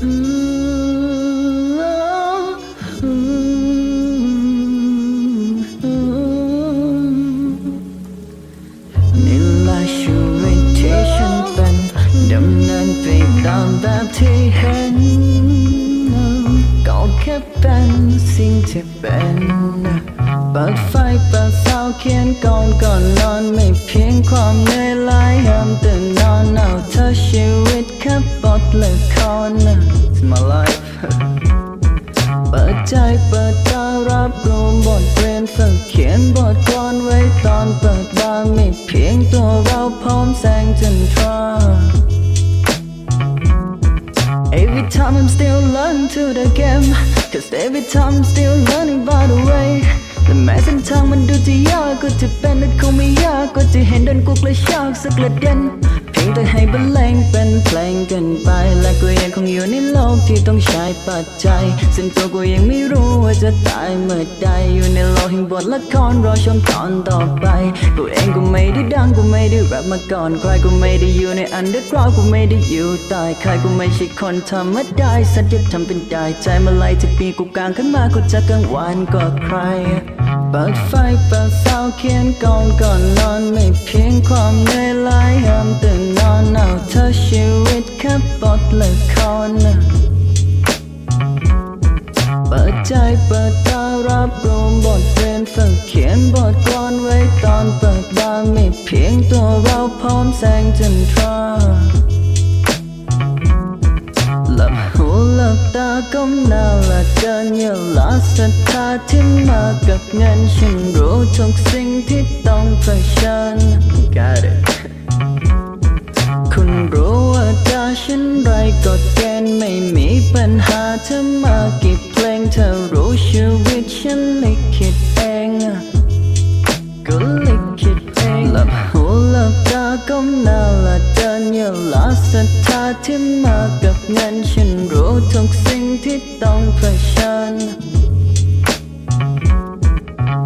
นี่แหละชีวิตที่ฉันเป็นดำเนินไปตามแบบที่เห็นก็แค่เป็นสิ่งที่เป็นเปิดไฟเปิดเสาเขียนก่อนก่อนนอนไม่เพียงความเหนื่อยล้ายยามตื่นนอนเอา เปิดใจเปิดตารับรู้บทเรียนฝึกเขียนบทกลอนไว้ตอนเปิดบานไม่เพียงตัวเราพร้อมแสงจันทรา Every time I'm still learning to the game Cause every time I'm still learning by the way และแม้เส้นทางมันดูจะยากก็จะเป็นแต่คงไม่ยากก็จะเห็นเดินกูกระชากสักกระเด็นเพียง แต่ให้บรรเลงเป็นเพลงกันไปและก็ยังคงอยู่ในโลกที่ต้องใช้ปัจจัยซึ่งตัวกูยังไม่รู้ว่าจะตายเมื่อใดอยู่ในโลกแห่งบทละครรอชมตอนต่อไป กูเองก็ไม่ได้ดังกูไม่ได้แรปมาก่อนใครกูไม่ได้อยู่ในอันเดอร์กราวกูไม่ได้อยู่ใต้ใครกูไม่ใช่คนธรรมดาสัตว์จะทำเป็นได้ใจมาไล่จากปีกูกลางขึ้นมากูจะกังวานกว่าใคร เปิดไฟเปิดเสาเขียนก่อนก่อนนอนไม่เพียงความเหนื่อยล้ายามตื่นนอนเอาเธอชีวิตแค่บทละครเปิดใจเปิดตารับรู้บทเรียนฝึกเขียนบทกลอนไว้ตอนเปิดบาไม่เพียงตัวเราพร้อมแสงจันทรา ก้มหน้าและเดินอย่าละศรัทธาที่มากับเงินฉันรู้ทุกสิ่งที่ต้องเผชิญ Got it คุณรู้ว่าจะฉันไรกฎเกณฑ์ไม่มีปัญหาเธอมากี่เพลงเธอรู้ชีวิตฉันลิขิตเองก็ลิขิตเองหลับหูหลับตาก้มหน้าและเดินอย่าละศรัทธาที่มากับเงินฉันรู้ทุกสิ่ง ที่ต้องเผชิญ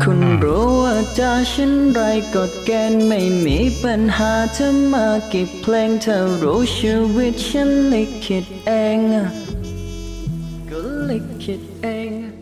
คุณรู้ว่าจะฉันไรกฎเกณฑ์ไม่มีปัญหาเธอมากี่เพลงเธอรู้ชีวิตฉันลิขิตเอง ก็ลิขิตเอง